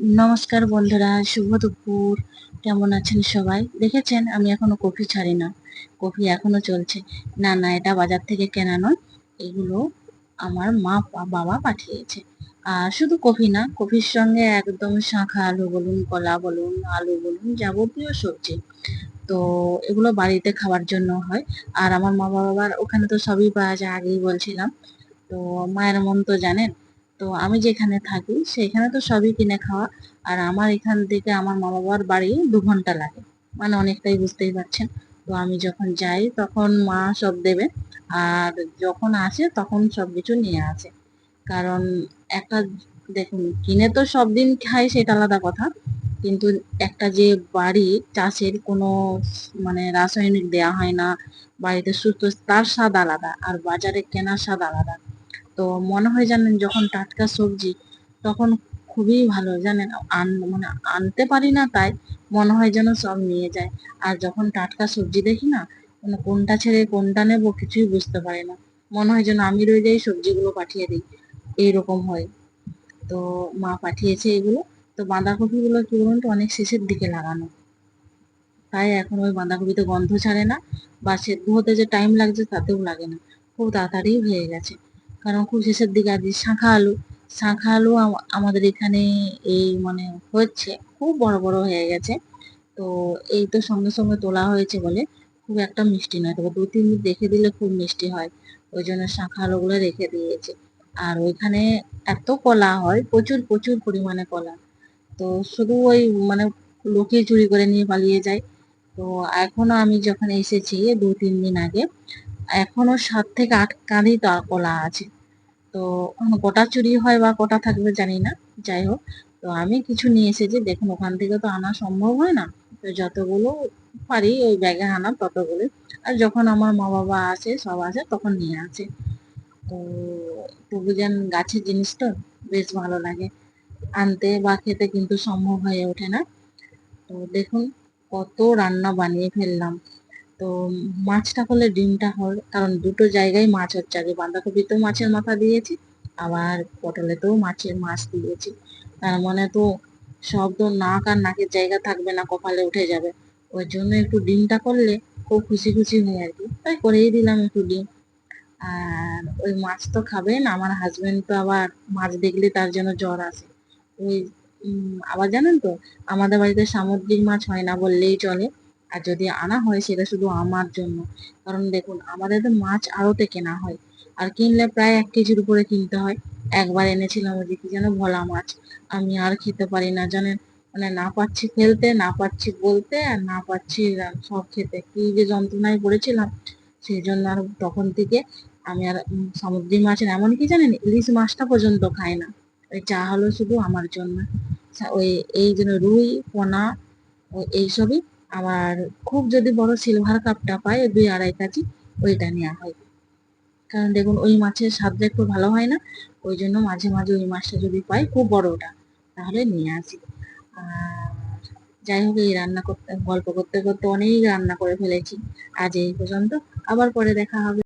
নমস্কার বন্ধুরা, শুভ দুপুর। কেমন আছেন সবাই? দেখেছেন, আমি এখনও কফি ছাড়ি না। কফি এখনও চলছে। না না, এটা বাজার থেকে কেনা নয়। এগুলো আমার মা বাবা পাঠিয়েছে। আর শুধু কফি না, কফির সঙ্গে একদম শাঁখা আলু বলুন, কলা বলুন, আলু বলুন, যাবতীয় সবজি। তো এগুলো বাড়িতে খাওয়ার জন্য হয়। আর আমার মা বাবার ওখানে তো সবই পাওয়া যায়, আগেই বলছিলাম। তো মায়ের মন তো জানেন তো আমি যেখানে থাকি, সেখানে তো সবই কিনে খাওয়া। আর আমার এখান থেকে আমার মা বাবার বাড়ি দু ঘণ্টা লাগে। মানে অনেকটাই বুঝতেই পারছেন। তো আমি যখন যাই, তখন মা সব দেবে। আর যখন আসে, তখন সব কিছু নিয়ে আসে। কারণ একটা, দেখুন, কিনে তো সব দিন খাই সেটা আলাদা কথা। কিন্তু একটা যে বাড়ি চাষের কোনো মানে রাসায়নিক দেয়া হয় না, বাড়িতে সুস্থ তার স্বাদ আলাদা। আর বাজারে কেনার স্বাদ আলাদা। তো মনে হয় জানেন যখন টাটকা সবজি, তখন খুবই ভালো, জানেন? আন মানে আনতে পারি না তাই মনে হয় যেন সব নিয়ে যায়। আর যখন টাটকা সবজি দেখি না মানে কোনটা ছেড়ে কোনটা নেব কিছুই বুঝতে পারি না। মনে হয় যেন আমি রয়ে যাই সবজিগুলো পাঠিয়ে দিই। এইরকম হয়। তো মা পাঠিয়েছে এগুলো। তো বাঁধাকপিগুলো কি বলুন তো, অনেক শেষের দিকে লাগানো। তাই এখন ওই বাঁধাকপিতে গন্ধ ছাড়ে না বা সেদ্ধ হতে যে টাইম লাগছে তাতেও লাগে না। খুব তাড়াতাড়ি হয়ে গেছে। কারণ খুব শেষের দিকে আর শাঁখা আলু শাঁখা আলু আমাদের এখানে এই মানে হচ্ছে খুব বড় বড় হয়ে গেছে। তো এই তো সঙ্গে সঙ্গে তোলা হয়েছে বলে খুব একটা মিষ্টি নয়। তবে দু, তিন দিন রেখে দিলে খুব মিষ্টি হয়। ওই জন্য শাঁখা আলুগুলো রেখে দিয়েছে। আর ওইখানে এত কলা হয়, প্রচুর প্রচুর পরিমাণে কলা। তো শুধু ওই মানে লোকে চুরি করে নিয়ে পালিয়ে যায়। তো এখনও আমি যখন এসেছি দু, তিন দিন আগে এখনও সাত থেকে আট কাঁধি কলা আছে। তো কটা চুরি হয় বা কটা থাকবে জানি না, যাই হোক। তো আমি কিছু নিয়ে এসেছি, দেখুন ওখান থেকে তো আনা সম্ভব হয় না। তো যতগুলো পারি ওই ব্যাগে আনা ততগুলো। আর যখন আমার মা বাবা আসে, সব আসে, তখন নিয়ে আসে। তো তো বুঝেন গাছের জিনিস তো, বেশ ভালো লাগে। আনতে বা খেতে কিন্তু সম্ভব হয়ে ওঠে না। তো দেখুন কত রান্না বানিয়ে ফেললাম। তো মাছটা হলে ডিমটা হল, কারণ দুটো জায়গায় মাছ হচ্ছে। আগে বাঁধাকপিতেও মাছের মাথা দিয়েছি, আবার পটলেতেও মাছের মাছ দিয়েছি। তার মানে তো তো নাক আর নাকের জায়গা থাকবে না, কপালে উঠে যাবে। ওই জন্য একটু ডিমটা করলে খুব খুশি খুশি হয় আর কি। তাই করেই দিলাম একটু ডিম। আর ওই মাছ তো খাবেন আমার হাজবেন্ড তো আবার মাছ দেখলে তার জন্য জ্বর আসে। ওই আবার জানেন তো, আমাদের বাড়িতে সামুদ্রিক মাছ হয় না বললেই চলে। আর যদি আনা হয় সেটা শুধু আমার জন্য। কারণ দেখুন, আমাদের তো মাছ আড়তে কেনা হয়। আর কিনলে প্রায় এক কেজির উপরে কিনতে হয়। একবার এনেছিলাম ওই যে কি যেন ভোলা মাছ। আমি আর খেতে পারি না, জানেন? মানে না পাচ্ছি ফেলতে, না পাচ্ছি বলতে, আর না পাচ্ছি সব খেতে। কি যে যন্ত্রণায় পড়েছিলাম, সেই জন্য আর তখন থেকে আমি আর সামুদ্রিক মাছের এমন কি জানেন, ইলিশ মাছটা পর্যন্ত খাই না। ওই চা হলো শুধু আমার জন্য। ওই এই জন্য রুই, পোনা এইসবই আবার খুব যদি বড় সিলভার কাপটা ওই দুই আড়াই কাজি, ওইটা নেওয়া হয়। কারণ দেখুন, ওই মাছের স্বাদটা একটু ভালো হয় না, ওই জন্য মাঝে মাঝে ওই মাছটা যদি পাই, খুব বড়টা, তাহলে নিয়ে আসি। আর যাই হোক, এই রান্না করতে, গল্প করতে করতে অনেক রান্না করে ফেলেছি। আজ এই পর্যন্ত, আবার পরে দেখা হবে।